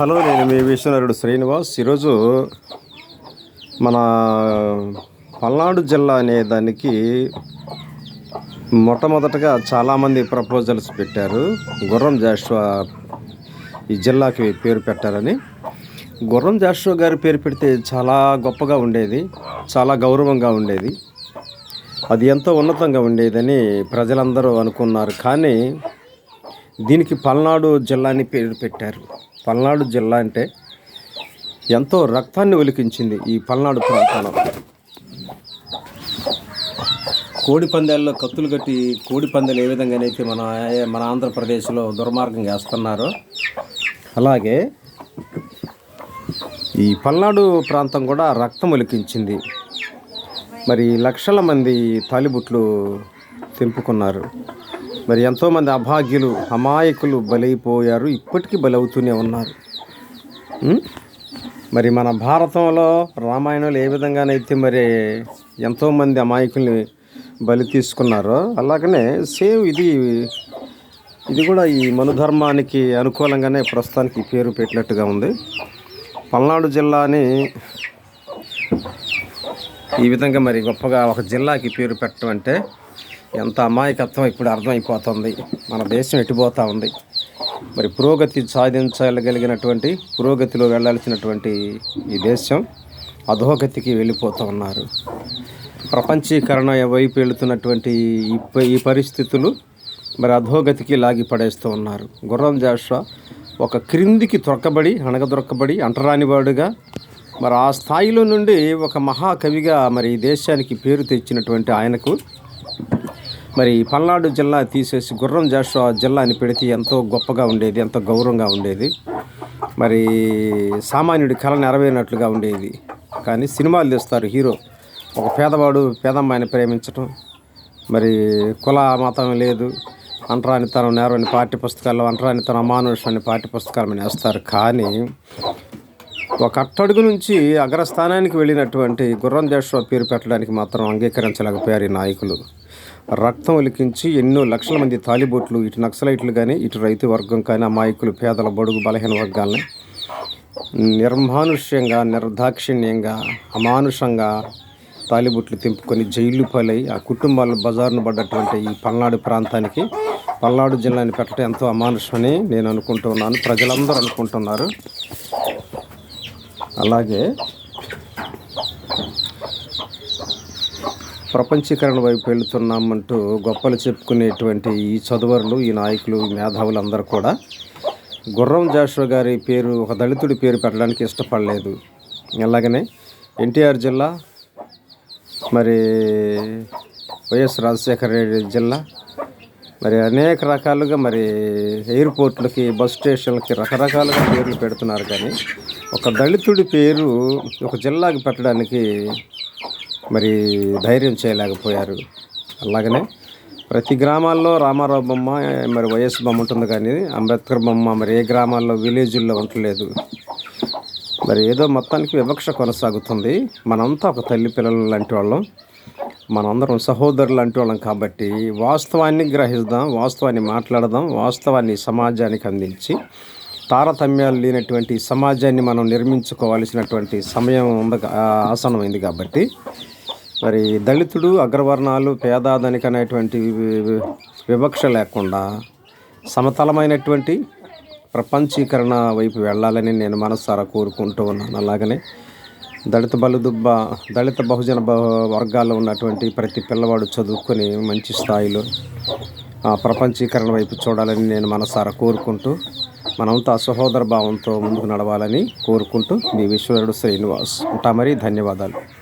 Hello నేను మీ విశ్వనరుడు శ్రీనివాస్. ఈరోజు మన పల్నాడు జిల్లా అనే దానికి మొట్టమొదటగా చాలామంది ప్రపోజల్స్ పెట్టారు. గుర్రం జాషువా ఈ జిల్లాకి పేరు పెట్టారని. గుర్రం జాషువా గారి పేరు పెడితే చాలా గొప్పగా ఉండేది చాలా గౌరవంగా ఉండేది. అది ఎంతో ఉన్నతంగా ఉండేదని ప్రజలందరూ అనుకున్నారు. కానీ దీనికి పల్నాడు జిల్లా అని పేరు పెట్టారు. పల్నాడు జిల్లా అంటే ఎంతో రక్తాన్ని ఒలికించింది ఈ పల్నాడు ప్రాంతంలో. కోడి పందాల్లో కత్తులు కట్టి కోడి పందాలు ఏ విధంగానైతే మన మన ఆంధ్రప్రదేశ్లో దుర్మార్గం చేస్తున్నారో అలాగే ఈ పల్నాడు ప్రాంతం కూడా రక్తం ఒలికించింది. మరి లక్షల మంది తాలిబుట్లు తెంపుకున్నారు. మరి ఎంతోమంది అభాగ్యులు అమాయకులు బలైపోయారు ఇప్పటికీ బలవుతూనే ఉన్నారు. మరి మన భారతంలో రామాయణంలో ఏ విధంగానైతే మరి ఎంతోమంది అమాయకుల్ని బలి తీసుకున్నారో అలాగనే సేమ్ ఇది ఇది కూడా ఈ మనుధర్మానికి అనుకూలంగానే ప్రస్తుతానికి పేరు పెట్టినట్టుగా ఉంది. పల్నాడు జిల్లాని ఈ విధంగా మరి గొప్పగా ఒక జిల్లాకి పేరు పెట్టడం అంటే ఎంత అమాయకత్వం ఇప్పుడు అర్థమైపోతుంది. మన దేశం ఎట్టిపోతూ ఉంది. మరి పురోగతి సాధించగలిగినటువంటి పురోగతిలో వెళ్ళాల్సినటువంటి ఈ దేశం అధోగతికి వెళ్ళిపోతూ ఉన్నారు. ప్రపంచీకరణ వైపు వెళుతున్నటువంటి ఈ పరిస్థితులు మరి అధోగతికి లాగి పడేస్తూ ఉన్నారు. గుర్రం జాషువా ఒక క్రిందికి తొక్కబడి అణగదొరకబడి అంటరానివాడుగా మరి ఆ స్థాయిలో నుండి ఒక మహాకవిగా మరి ఈ దేశానికి పేరు తెచ్చినటువంటి ఆయనకు మరి పల్నాడు జిల్లా తీసేసి గుర్రం జాషువా జిల్లా అని పెడితే ఎంతో గొప్పగా ఉండేది ఎంతో గౌరవంగా ఉండేది. మరి సామాన్యుడి కళ నెరవేరినట్లుగా ఉండేది. కానీ సినిమాలు తీస్తారు హీరో. ఒక పేదవాడు పేదమ్మాయిని ప్రేమించటం. మరి కుల మతం లేదు. అంటరానితనం నేరని పాఠ్య పుస్తకాల్లో అంటరానితనం అమానుషాన్ని అని పాఠ్య పుస్తకాలు వేస్తారు కానీ ఒక అట్టడుగు నుంచి అగ్రస్థానానికి వెళ్ళినటువంటి గుర్రం జాషువా పేరు పెట్టడానికి మాత్రం అంగీకరించలేకపోయారు ఈ నాయకులు. రక్తం ఒలికించి ఎన్నో లక్షల మంది తాలిబోట్లు ఇటు నక్సలైట్లు కానీ ఇటు రైతు వర్గం కానీ అమాయకులు పేదల బడుగు బలహీన వర్గాలని నిర్మానుష్యంగా నిర్దాక్షిణ్యంగా అమానుషంగా తాలిబుట్లు తెంపుకొని జైలు పాలై ఆ కుటుంబాలు బజారును పడ్డటువంటి ఈ పల్నాడు ప్రాంతానికి పల్నాడు జిల్లాని పెట్టడం ఎంతో అమానుషమని నేను అనుకుంటున్నాను ప్రజలందరూ అనుకుంటున్నారు. అలాగే ప్రపంచీకరణ వైపు వెళుతున్నామంటూ గొప్పలు చెప్పుకునేటువంటి ఈ చదువరులు ఈ నాయకులు ఈ మేధావులందరూ కూడా గుర్రం జాషువా గారి పేరు ఒక దళితుడి పేరు పెట్టడానికి ఇష్టపడలేదు. అలాగనే ఎన్టీఆర్ జిల్లా మరి వైఎస్ రాజశేఖర రెడ్డి జిల్లా మరి అనేక రకాలుగా మరి ఎయిర్పోర్ట్లకి బస్ స్టేషన్లకి రకరకాలుగా పేర్లు పెడుతున్నారు కానీ ఒక దళితుడి పేరు ఒక జిల్లాకి పెట్టడానికి మరి ధైర్యం చేయలేకపోయారు. అలాగనే ప్రతి గ్రామాల్లో రామారావు బొమ్మ మరి వైఎస్ బొమ్మ ఉంటుంది కానీ అంబేద్కర్ బొమ్మ మరి ఏ గ్రామాల్లో విలేజుల్లో ఉండలేదు. మరి ఏదో మొత్తానికి వివక్ష కొనసాగుతుంది. మనంతా ఒక తల్లి పిల్లలు లాంటి వాళ్ళం. మనందరం సహోదరులు లాంటి వాళ్ళం కాబట్టి వాస్తవాన్ని గ్రహిద్దాం వాస్తవాన్ని మాట్లాడదాం వాస్తవాన్ని సమాజానికి అందించి తారతమ్యాలు లేనటువంటి సమాజాన్ని మనం నిర్మించుకోవాల్సినటువంటి సమయం ఉంది ఆసనమైంది కాబట్టి మరి దళితుడు అగ్రవర్ణాలు పేద ధనిక అనేటువంటి వి- వి- వివక్ష లేకుండా సమతలమైనటువంటి ప్రపంచీకరణ వైపు వెళ్ళాలని నేను మనసారా కోరుకుంటూ ఉన్నాను. అలాగనే దళిత బలుదుబ్బ దళిత బహుజన వర్గాల్లో ఉన్నటువంటి ప్రతి పిల్లవాడు చదువుకొని మంచి స్థాయిలో ఆ ప్రపంచీకరణ వైపు చూడాలని నేను మనసారా కోరుకుంటూ మనంతా సహోదర భావంతో ముందుకు నడవాలని కోరుకుంటూ మీ విశ్వరుడు శ్రీనివాస్ ఉంటా మరి. ధన్యవాదాలు.